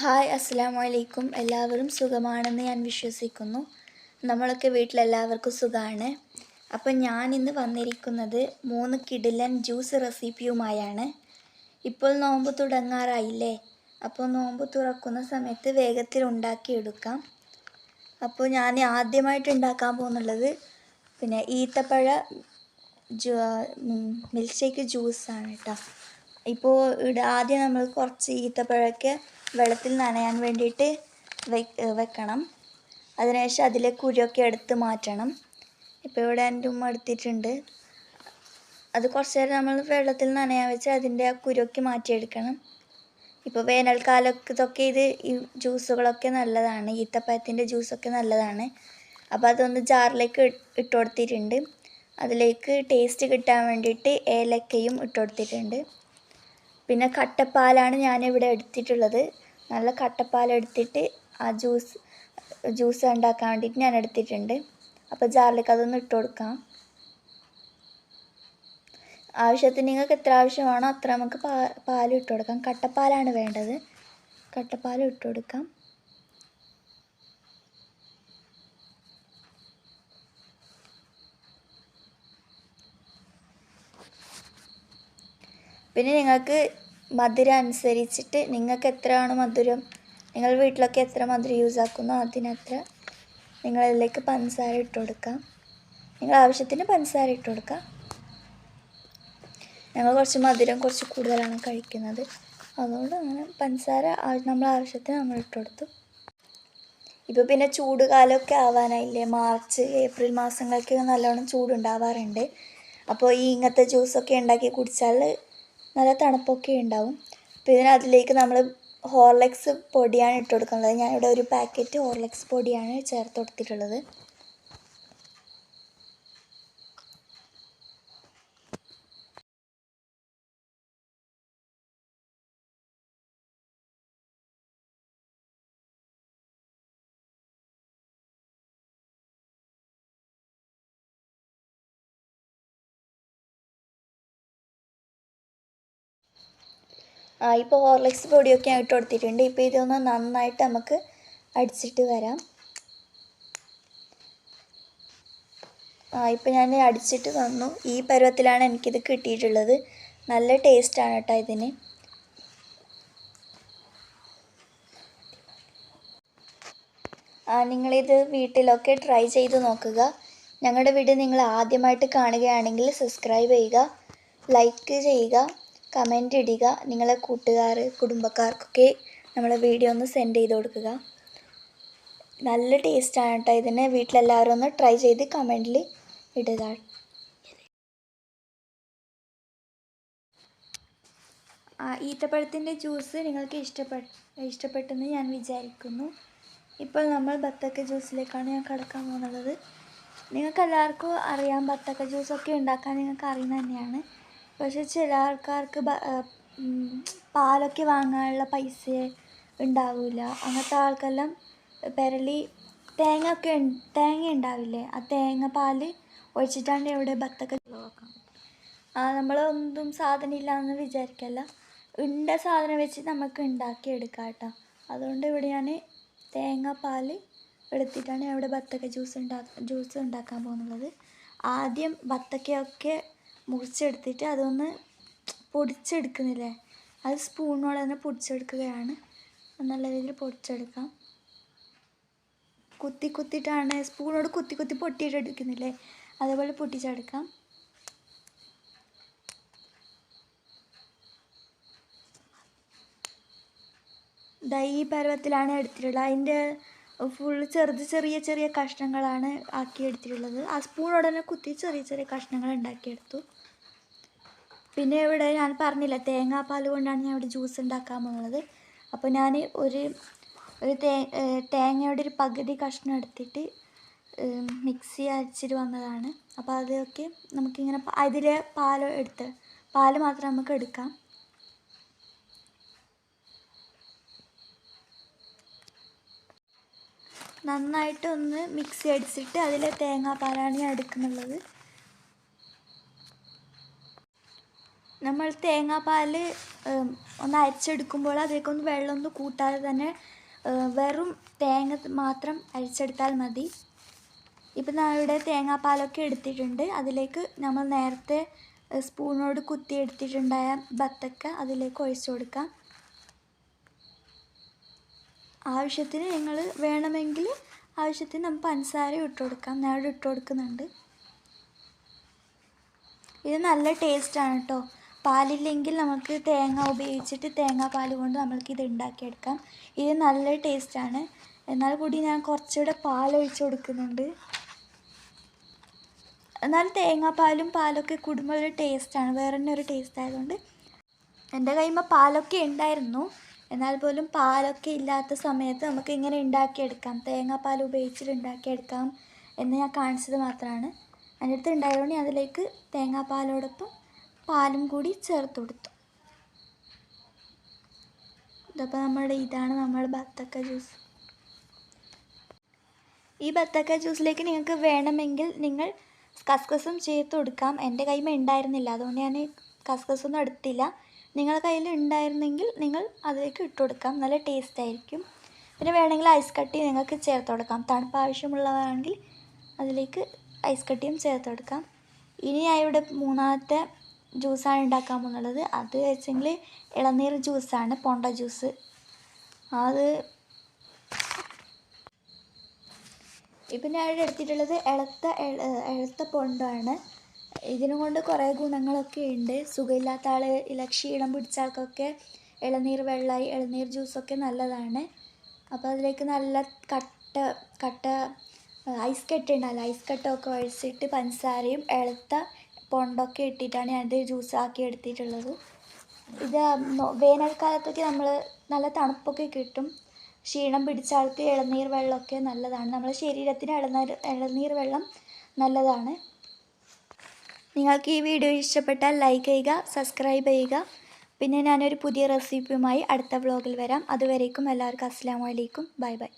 Hi അസ്സാം വലൈക്കും എല്ലാവരും സുഖമാണെന്ന് ഞാൻ വിശ്വസിക്കുന്നു. നമ്മളൊക്കെ വീട്ടിലെല്ലാവർക്കും സുഖമാണ് അപ്പം ഞാൻ ഇന്ന് വന്നിരിക്കുന്നത് മൂന്ന് കിടിലൻ ജ്യൂസ് റെസിപ്പിയുമായാണ്. ഇപ്പോൾ നോമ്പ് തുടങ്ങാറായില്ലേ? അപ്പോൾ നോമ്പ് തുറക്കുന്ന സമയത്ത് വേഗത്തിൽ ഉണ്ടാക്കിയെടുക്കാം. അപ്പോൾ ഞാൻ ആദ്യമായിട്ട് ഉണ്ടാക്കാൻ പോകുന്നുള്ളത് പിന്നെ ഈത്തപ്പഴ ജ്യൂ മിൽക്ക് ഷേക്ക് ജ്യൂസാണ് കേട്ടോ. ഇപ്പോൾ ഇവിടെ ആദ്യം നമ്മൾ കുറച്ച് ഈത്തപ്പഴമൊക്കെ വെള്ളത്തിൽ നനയാൻ വേണ്ടിയിട്ട് വെക്കണം. അതിനുശേഷം അതിലെ കുരുവൊക്കെ എടുത്ത് മാറ്റണം. ഇപ്പോൾ ഇവിടെ എന്റെ ഉമ്മ എടുത്തിട്ടുണ്ട്. അത് കുറച്ച് നേരം നമ്മൾ വെള്ളത്തിൽ നനയാൻ വെച്ച് അതിന്റെ ആ കുരുവൊക്കെ മാറ്റിയെടുക്കണം. ഇപ്പോൾ വേനൽക്കാലമൊക്കെ ഇതൊക്കെ ഇത് ഈ ജ്യൂസുകളൊക്കെ നല്ലതാണ്. ഈത്തപ്പഴത്തിന്റെ ജ്യൂസൊക്കെ നല്ലതാണ്. അപ്പോൾ അതൊന്ന് ജാറിലേക്ക് ഇട്ട് കൊടുത്തിട്ടുണ്ട്. അതിലേക്ക് ടേസ്റ്റ് കിട്ടാൻ വേണ്ടിയിട്ട് ഏലക്കയും ഇട്ട് കൊടുത്തിട്ടുണ്ട്. പിന്നെ കട്ടപ്പാലാണ് ഞാനിവിടെ എടുത്തിട്ടുള്ളത്. നല്ല കട്ടപ്പാൽ എടുത്തിട്ട് ആ ജ്യൂസ് ജ്യൂസ് ഉണ്ടാക്കാൻ വേണ്ടിയിട്ട് ഞാൻ എടുത്തിട്ടുണ്ട്. അപ്പോൾ ജാറിലേക്ക് അതൊന്ന് ഇട്ട് കൊടുക്കാം. ആവശ്യത്തിന് നിങ്ങൾക്ക് എത്ര ആവശ്യമാണോ അത്ര നമുക്ക് പാ പാൽ ഇട്ട് കൊടുക്കാം. കട്ടപ്പാലാണ് വേണ്ടത്. കട്ടപ്പാൽ ഇട്ട് കൊടുക്കാം. പിന്നെ നിങ്ങൾക്ക് മധുരം അനുസരിച്ചിട്ട് നിങ്ങൾക്ക് എത്രയാണ് മധുരം? നിങ്ങൾ വീട്ടിലൊക്കെ എത്ര മധുരം യൂസ് ആക്കുന്നോ? അതിനത്ര? നിങ്ങൾ അതിലേക്ക് പഞ്ചസാര ഇട്ട് കൊടുക്കാം. നിങ്ങൾ ആവശ്യത്തിന് പഞ്ചസാര ഇട്ട് കൊടുക്കാം. ഞങ്ങൾ കുറച്ച് മധുരം കുറച്ച് കൂടുതലാണ് കഴിക്കുന്നത്. അതുകൊണ്ട് അങ്ങനെ പഞ്ചസാര നമ്മൾ ആവശ്യത്തിന് നമ്മൾ ഇട്ട് കൊടുത്തു. ഇപ്പോൾ പിന്നെ ചൂട് കാലമൊക്കെ ആവാനായില്ലേ? മാർച്ച് ഏപ്രിൽ മാസങ്ങളൊക്കെ നല്ലോണം ചൂടുണ്ടാവാറുണ്ട്. അപ്പോൾ ഈ ഇങ്ങനത്തെ ജ്യൂസൊക്കെ ഉണ്ടാക്കി കുടിച്ചാൽ നല്ല തണുപ്പൊക്കെ ഉണ്ടാവും. അപ്പോൾ അതിലേക്ക് നമ്മൾ ഹോർലിക്സ് പൊടിയാണ് ഇട്ട് കൊടുക്കുന്നത് ഞാനിവിടെ ഒരു പാക്കറ്റ് ഹോർലിക്സ് പൊടിയാണ് ചേർത്ത് കൊടുത്തിട്ടുള്ളത്. ഇപ്പോൾ ഹോർലിക്സ് പൊടിയൊക്കെ ആയിട്ട് കൊടുത്തിട്ടുണ്ട്. ഇപ്പോൾ ഇതൊന്ന് നന്നായിട്ട് നമുക്ക് അടിച്ചിട്ട് വരാം. ആ ഇപ്പോൾ ഞാൻ അടിച്ചിട്ട് വന്നു. ഈ പരുവത്തിലാണ് എനിക്കിത് കിട്ടിയിട്ടുള്ളത്. നല്ല ടേസ്റ്റാണ് കേട്ടോ ഇതിന്. ആ നിങ്ങളിത് വീട്ടിലൊക്കെ ട്രൈ ചെയ്ത് നോക്കുക. ഞങ്ങളുടെ വീട് നിങ്ങൾ ആദ്യമായിട്ട് കാണുകയാണെങ്കിൽ സബ്സ്ക്രൈബ് ചെയ്യുക ലൈക്ക് ചെയ്യുക. കമന്റ് ഇടുക. നിങ്ങളെ കൂട്ടുകാർ കുടുംബക്കാർക്കൊക്കെ നമ്മളെ വീഡിയോ ഒന്ന് സെൻഡ് ചെയ്ത് കൊടുക്കുക. നല്ല ടേസ്റ്റാണ് കേട്ടോ ഇതിനെ. വീട്ടിലെല്ലാവരും ഒന്ന് ട്രൈ ചെയ്ത് കമന്റിൽ ഇടുക. ഈത്തപ്പഴത്തിന്റെ ജ്യൂസ് നിങ്ങൾക്ക് ഇഷ്ടപ്പെട്ട ഇഷ്ടപ്പെട്ടെന്ന് ഞാൻ വിചാരിക്കുന്നു. ഇപ്പോൾ നമ്മൾ ബത്തക്ക ജ്യൂസിലേക്കാണ് ഞാൻ കിടക്കാൻ പോകുന്നത്. നിങ്ങൾക്ക് എല്ലാവർക്കും അറിയാം ബത്തക്ക ജ്യൂസൊക്കെ ഉണ്ടാക്കാൻ നിങ്ങൾക്ക് അറിയുന്ന തന്നെയാണ്. പക്ഷെ ചില ആൾക്കാർക്ക് പാലൊക്കെ വാങ്ങാനുള്ള പൈസ ഉണ്ടാവില്ല അങ്ങനത്തെ ആൾക്കെല്ലാം പെരളി തേങ്ങ ഒക്കെ തേങ്ങ ഉണ്ടാവില്ലേ? ആ തേങ്ങ പാൽ ഒഴിച്ചിട്ടാണ് ഇവിടെ ബത്തക്ക ആ നമ്മൾ ഒന്നും സാധനം ഇല്ലയെന്ന് വിചാരിക്കല്ല. ഉണ്ട സാധനം വെച്ച് നമുക്ക് ഉണ്ടാക്കിയെടുക്കാം കേട്ടോ. അതുകൊണ്ട് ഇവിടെ ഞാൻ തേങ്ങ തേങ്ങാപ്പാൽ എടുത്തിട്ടാണ് ഇവിടെ ബത്തക്ക ജ്യൂസ് ഉണ്ടാ ജ്യൂസ് ഉണ്ടാക്കാൻ പോകുന്നത്. ആദ്യം ബത്തക്കയൊക്കെ മുറിച്ചെടുത്തിട്ട് അതൊന്ന് പൊടിച്ചെടുക്കുന്നില്ലേ? അത് സ്പൂണോടെ തന്നെ പൊടിച്ചെടുക്കുകയാണ്. നല്ല രീതിയിൽ പൊടിച്ചെടുക്കാം. കുത്തി കുത്തിയിട്ടാണ് സ്പൂണോട് കുത്തി കുത്തി പൊട്ടിയിട്ട് എടുക്കുന്നില്ലേ? അതേപോലെ പൊട്ടിച്ചെടുക്കാം. ദാ പരുവത്തിലാണ് എടുത്തിട്ടുള്ളത്. അതിന്റെ ഫുൾ ചെറുത് ചെറിയ ചെറിയ കഷ്ണങ്ങളാണ് ആക്കി എടുത്തിട്ടുള്ളത് ആ സ്പൂണോടെ തന്നെ കുത്തി ചെറിയ ചെറിയ കഷ്ണങ്ങൾ ഉണ്ടാക്കിയെടുത്തു. പിന്നെ ഇവിടെ ഞാൻ പറഞ്ഞില്ല തേങ്ങാപ്പാൽ കൊണ്ടാണ് ഞാൻ ഇവിടെ ജ്യൂസ് ഉണ്ടാക്കാൻ പോകുന്നത് അപ്പോൾ ഞാൻ ഒരു ഒരു തേ തേങ്ങയുടെ ഒരു പകുതി കഷ്ണം എടുത്തിട്ട് മിക്സി അരച്ചിട്ട് വന്നതാണ്. അപ്പോൾ അതൊക്കെ നമുക്കിങ്ങനെ അതിലെ പാൽ എടുത്ത് പാൽ മാത്രം നമുക്ക് എടുക്കാം. നന്നായിട്ടൊന്ന് മിക്സി അടിച്ചിട്ട് അതിലെ തേങ്ങാപ്പാലാണ് ഞാൻ എടുക്കുന്നുള്ളത്. നമ്മൾ തേങ്ങാപ്പാൽ ഒന്ന് അരിച്ചെടുക്കുമ്പോൾ അതിലേക്കൊന്ന് വെള്ളമൊന്നും കൂട്ടാതെ തന്നെ വെറും തേങ്ങ മാത്രം അരിച്ചെടുത്താൽ മതി. ഇപ്പം ഞാനിവിടെ തേങ്ങാപ്പാലൊക്കെ എടുത്തിട്ടുണ്ട്. അതിലേക്ക് നമ്മൾ നേരത്തെ സ്പൂണോട് കുത്തി എടുത്തിട്ടുണ്ടായ ബത്തക്ക അതിലേക്ക് ഒഴിച്ചു കൊടുക്കാം. ആവശ്യത്തിന് നിങ്ങൾ വേണമെങ്കിൽ ആവശ്യത്തിന് നമുക്ക് പഞ്ചസാര ഇട്ട് കൊടുക്കാം. ഇട്ട് കൊടുക്കുന്നുണ്ട്. ഇത് നല്ല ടേസ്റ്റാണ് കേട്ടോ പാലില്ലെങ്കിൽ നമുക്ക് തേങ്ങ ഉപയോഗിച്ചിട്ട് തേങ്ങാപ്പാൽ കൊണ്ട് നമ്മൾക്ക് ഇത് ഉണ്ടാക്കിയെടുക്കാം. ഇത് നല്ല ടേസ്റ്റാണ് എന്നാൽ കൂടി ഞാൻ കുറച്ചുകൂടെ പാൽ ഒഴിച്ച് കൊടുക്കുന്നുണ്ട്. എന്നാൽ തേങ്ങാപ്പാലും പാലൊക്കെ കുടുംബം ഒരു ടേസ്റ്റാണ് വേറെ തന്നെ ഒരു ടേസ്റ്റ് ആയതുകൊണ്ട് എന്റെ കയ്യുമ്പോൾ പാലൊക്കെ ഉണ്ടായിരുന്നു. എന്നാൽ പോലും പാലൊക്കെ ഇല്ലാത്ത സമയത്ത് നമുക്ക് ഇങ്ങനെ ഉണ്ടാക്കിയെടുക്കാം. തേങ്ങാപ്പാൽ ഉപയോഗിച്ചിട്ട് ഉണ്ടാക്കിയെടുക്കാം എന്ന് ഞാൻ കാണിച്ചത് മാത്രമാണ്. എന്റെ അടുത്ത് ഉണ്ടായതുകൊണ്ട് അതിലേക്ക് തേങ്ങാപ്പാലോടൊപ്പം പാലും കൂടി ചേർത്ത് കൊടുത്തു. ഇതപ്പോൾ നമ്മുടെ ഇതാണ് നമ്മൾ ബത്തക്ക ജ്യൂസ്. ഈ ബത്തക്ക ജ്യൂസിലേക്ക് നിങ്ങൾക്ക് വേണമെങ്കിൽ നിങ്ങൾ കസ്കസും ചേർത്ത് കൊടുക്കാം. എന്റെ കയ്യിൽ ഉണ്ടായിരുന്നില്ല. അതുകൊണ്ട് ഞാൻ കസ്കസൊന്നും എടുത്തില്ല. നിങ്ങളുടെ കയ്യിൽ ഉണ്ടായിരുന്നെങ്കിൽ നിങ്ങൾ അതിലേക്ക് ഇട്ട് കൊടുക്കാം. നല്ല ടേസ്റ്റ് ആയിരിക്കും. പിന്നെ വേണമെങ്കിൽ ഐസ് കട്ടി നിങ്ങൾക്ക് ചേർത്ത് കൊടുക്കാം. തണുപ്പ് ആവശ്യമുള്ളതാണെങ്കിൽ അതിലേക്ക് ഐസ് കട്ടിയും ചേർത്ത് കൊടുക്കാം. ഇനി ഞാൻ ഇവിടെ മൂന്നാമത്തെ ജ്യൂസാണ് ഉണ്ടാക്കാൻ പോകുന്നത് അത് വെച്ചെങ്കിൽ ഇളനീർ ജ്യൂസാണ് പൊണ്ട ജ്യൂസ്. അത് ഇപ്പം ഞാൻ എടുത്തിട്ടുള്ളത് എളുത്ത ഇളത്ത പൊണ്ടാണ് ഇതിനും കൊണ്ട് കുറേ ഗുണങ്ങളൊക്കെ ഉണ്ട്. സുഖമില്ലാത്ത ആൾ ഇലക്ഷി ക്ഷീണം പിടിച്ച ആൾക്കൊക്കെ ഇളനീർ വെള്ളമായി ഇളനീർ ജ്യൂസൊക്കെ നല്ലതാണ്. അപ്പോൾ അതിലേക്ക് നല്ല കട്ട കട്ട ഐസ് കട്ട ഉണ്ടല്ലോ ഐസ് കട്ടൊക്കെ ഒഴിച്ചിട്ട് പഞ്ചസാരയും ഇളത്ത പൊണ്ടൊക്കെ ഇട്ടിട്ടാണ് ഞാനിത് ജ്യൂസ് ആക്കി എടുത്തിട്ടുള്ളത്. ഇത് വേനൽക്കാലത്തൊക്കെ നമ്മൾ നല്ല തണുപ്പൊക്കെ കിട്ടും. ക്ഷീണം പിടിച്ച ആൾക്ക് ഇളനീർ വെള്ളമൊക്കെ നല്ലതാണ്. നമ്മുടെ ശരീരത്തിന് ഇളനീർ ഇളനീർ വെള്ളം നല്ലതാണ്. നിങ്ങൾക്ക് ഈ വീഡിയോ ഇഷ്ടപ്പെട്ടാൽ ലൈക്ക് ചെയ്യുക സബ്സ്ക്രൈബ് ചെയ്യുക. പിന്നെ ഞാനൊരു പുതിയ റെസിപ്പിയുമായി അടുത്ത വ്ലോഗിൽ വരാം. അതുവരേക്കും എല്ലാവർക്കും അസ്സാം വലൈക്കും ബൈ ബൈ.